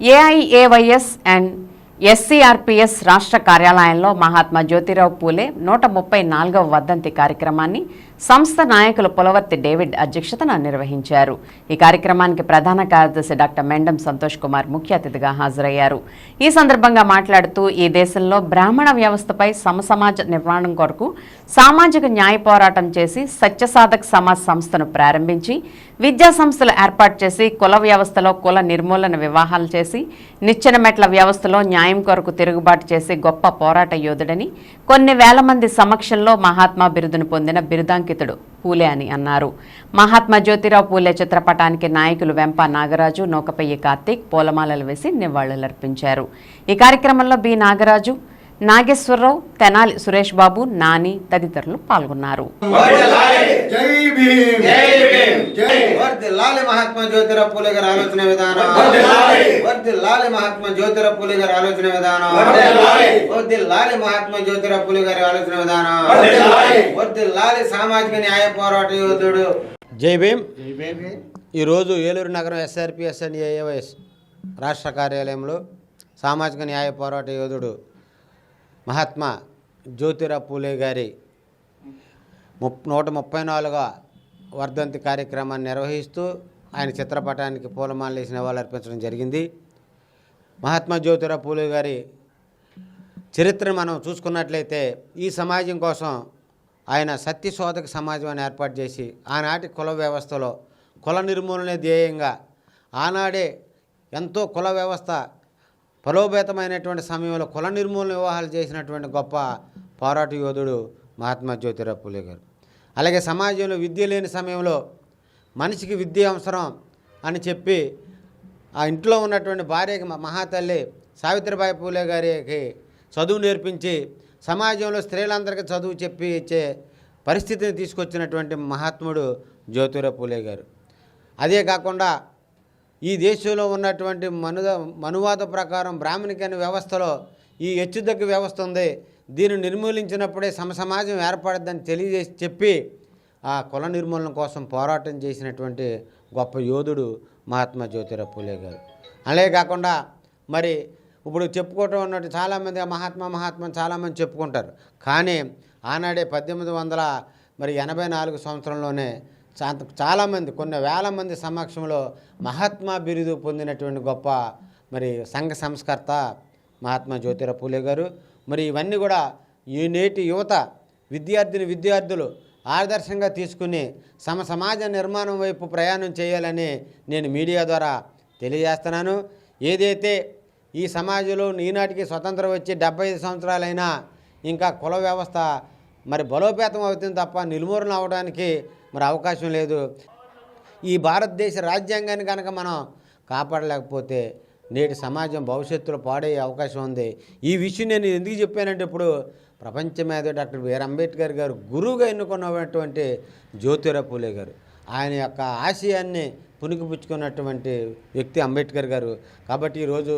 ఏఐఏవైఎస్ and ఎస్సీఆర్పీఎస్ రాష్ట్ర కార్యాలయంలో మహాత్మా జ్యోతిరావు పూలే నూట ముప్పై నాలుగవ వర్ధంతి కార్యక్రమాన్ని సంస్థ నాయకులు పులవర్తి డేవిడ్ అధ్యక్షతన నిర్వహించారు. ఈ కార్యక్రమానికి ప్రధాన కార్యదర్శి డాక్టర్ మెండం సంతోష్ కుమార్ ముఖ్య అతిథిగా హాజరయ్యారు. ఈ సందర్భంగా మాట్లాడుతూ ఈ దేశంలో బ్రాహ్మణ వ్యవస్థపై సమసమాజ నిర్మాణం కొరకు సామాజిక న్యాయ పోరాటం చేసి సత్యసాధక్ సమాజ్ సంస్థను ప్రారంభించి విద్యా సంస్థలు ఏర్పాటు చేసి కుల వ్యవస్థలో కుల నిర్మూలన వివాహాలు చేసి నిచ్చెన మెట్ల వ్యవస్థలో న్యాయ కొరకు తిరుగుబాటు చేసే గొప్ప పోరాట యోధుడని కొన్ని వేల మంది సమక్షంలో మహాత్మా బిరుదును పొందిన బిరుదాంకితుడు పూలే అని అన్నారు. మహాత్మా జ్యోతిరావు పూలే చిత్రపటానికి నాయకులు వెంప నాగరాజు నౌకపయ్య కార్తీక్ పూలమాలలు వేసి నివాళులర్పించారు. ఈ కార్యక్రమంలో బి నాగరాజు నాగేశ్వరరావు తెనాలి సురేష్ బాబు నాని తదితరులు పాల్గొన్నారు. జై భీమ్! వర్ధిల్లాలి మహాత్మా జ్యోతిరావు పూలే గారి ఆలోచన విధానం వర్ధిల్లాలి. మహాత్మా జ్యోతిరావు పూలే గారి ఆలోచన విధానం వర్ధిల్లాలి. మహాత్మా జ్యోతిరావు పూలే గారి ఆలోచన విధానం వర్ధిల్లాలి. సామాజిక న్యాయ పోరాట యోధుడు జై భీమ్ ఈరోజు ఏలూరు నగరం ఎస్ఆర్పిఎస్ అండ్ ఏఏవైఎస్ రాష్ట్ర కార్యాలయంలో సామాజిక న్యాయ పోరాట యోధుడు మహాత్మా జ్యోతిరావు పూలే గారి ముప్ నూట ముప్పై నాలుగవ వర్ధంతి కార్యక్రమాన్ని నిర్వహిస్తూ ఆయన చిత్రపటానికి పూలమాలలు వేసి నివాళులు అర్పించడం జరిగింది. మహాత్మా జ్యోతిరావు పూలే గారి చరిత్రను మనం చూసుకున్నట్లయితే ఈ సమాజం కోసం ఆయన సత్యశోధక సమాజం అని ఏర్పాటు చేసి ఆనాటి కుల వ్యవస్థలో కుల నిర్మూలనే ధ్యేయంగా ఆనాడే ఎంతో కుల వ్యవస్థ ప్రలోభితమైనటువంటి సమయంలో కుల నిర్మూలన వివాహాలు చేసినటువంటి గొప్ప పోరాట యోధుడు మహాత్మా జ్యోతిరావు పూలే గారు. అలాగే సమాజంలో విద్య లేని సమయంలో మనిషికి విద్య అవసరం అని చెప్పి ఆ ఇంట్లో ఉన్నటువంటి భార్యకి మహాతల్లి సావిత్రిబాయి పూలే గారికి చదువు నేర్పించి సమాజంలో స్త్రీలందరికీ చదువు చెప్పి ఇచ్చే పరిస్థితిని తీసుకొచ్చినటువంటి మహాత్ముడు జ్యోతిరావు పూలే గారు. అదే కాకుండా ఈ దేశంలో ఉన్నటువంటి మనుద మనువాద ప్రకారం బ్రాహ్మణికైన వ్యవస్థలో ఈ హెచ్చుదగ్గు వ్యవస్థ ఉంది. దీన్ని నిర్మూలించినప్పుడే సమసమాజం ఏర్పడద్దని తెలియజేసి చెప్పి ఆ కుల నిర్మూలన కోసం పోరాటం చేసినటువంటి గొప్ప యోధుడు మహాత్మా జ్యోతిరావు పూలే గారు. అలాగే కాకుండా మరి ఇప్పుడు చెప్పుకోవటం అన్నట్టు చాలామంది ఆ మహాత్మా మహాత్మా చాలామంది చెప్పుకుంటారు. కానీ ఆనాడే పద్దెనిమిది వందల మరి ఎనభై నాలుగు సంవత్సరంలోనే చా- చాలామంది కొన్ని వేల మంది సమక్షంలో మహాత్మా బిరుదు పొందినటువంటి గొప్ప మరి సంఘ సంస్కర్త మహాత్మా జ్యోతిరావు పూలే గారు. మరి ఇవన్నీ కూడా ఈ నేటి యువత విద్యార్థిని విద్యార్థులు ఆదర్శంగా తీసుకుని సమ సమాజ నిర్మాణం వైపు ప్రయాణం చేయాలని నేను మీడియా ద్వారా తెలియజేస్తున్నాను. ఏదైతే ఈ సమాజంలో ఈనాటికి స్వతంత్రం వచ్చి డెబ్బై ఐదు సంవత్సరాలైనా ఇంకా కుల వ్యవస్థ మరి బలోపేతం అవుతుంది తప్ప నిలుమూరలు అవడానికి మరి అవకాశం లేదు. ఈ భారతదేశ రాజ్యాంగాన్ని కనుక మనం కాపాడలేకపోతే నేటి సమాజం భవిష్యత్తులో పాడయ్యే అవకాశం ఉంది. ఈ విషయం నేను ఎందుకు చెప్పానంటే ఇప్పుడు ప్రపంచ మేధ డాక్టర్ బిఆర్ అంబేద్కర్ గారు గురువుగా ఎన్నుకున్నటువంటి జ్యోతిరావు పూలే గారు. ఆయన యొక్క ఆశయాన్ని పుణికిపుచ్చుకున్నటువంటి వ్యక్తి అంబేద్కర్ గారు. కాబట్టి ఈరోజు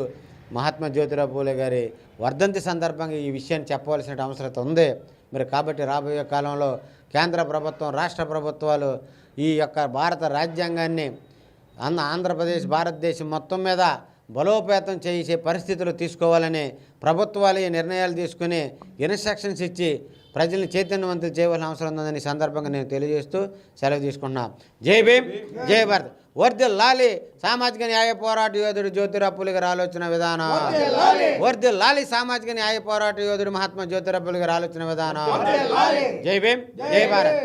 మహాత్మా జ్యోతిరావు పూలే గారి వర్ధంతి సందర్భంగా ఈ విషయాన్ని చెప్పవలసిన అవసరం ఉంది. మరి కాబట్టి రాబోయే కాలంలో కేంద్ర ప్రభుత్వం రాష్ట్ర ప్రభుత్వాలు ఈ యొక్క భారత రాజ్యాంగాన్ని అన్న ఆంధ్రప్రదేశ్ భారతదేశం మొత్తం మీద బలోపేతం చేసే పరిస్థితులు తీసుకోవాలని ప్రభుత్వాలు ఈ నిర్ణయాలు తీసుకుని ఇన్స్ట్రక్షన్స్ ఇచ్చి ప్రజల్ని చైతన్యవంతులు చేయవలసిన అవసరం ఉందని సందర్భంగా నేను తెలియజేస్తూ సెలవు తీసుకుంటున్నా. జై భీమ్ జై భారత్. వర్ధిల్ లాలి సామాజిక న్యాయ పోరాట యోధుడు జ్యోతిరావు పూలే గారి ఆలోచన విధానం. వర్ధిల్ లాలి. సామాజిక న్యాయ పోరాట యోధుడు మహాత్మా జ్యోతిరావు పూలే గారి ఆలోచన విధానం జై భీమ్ జై భారత్.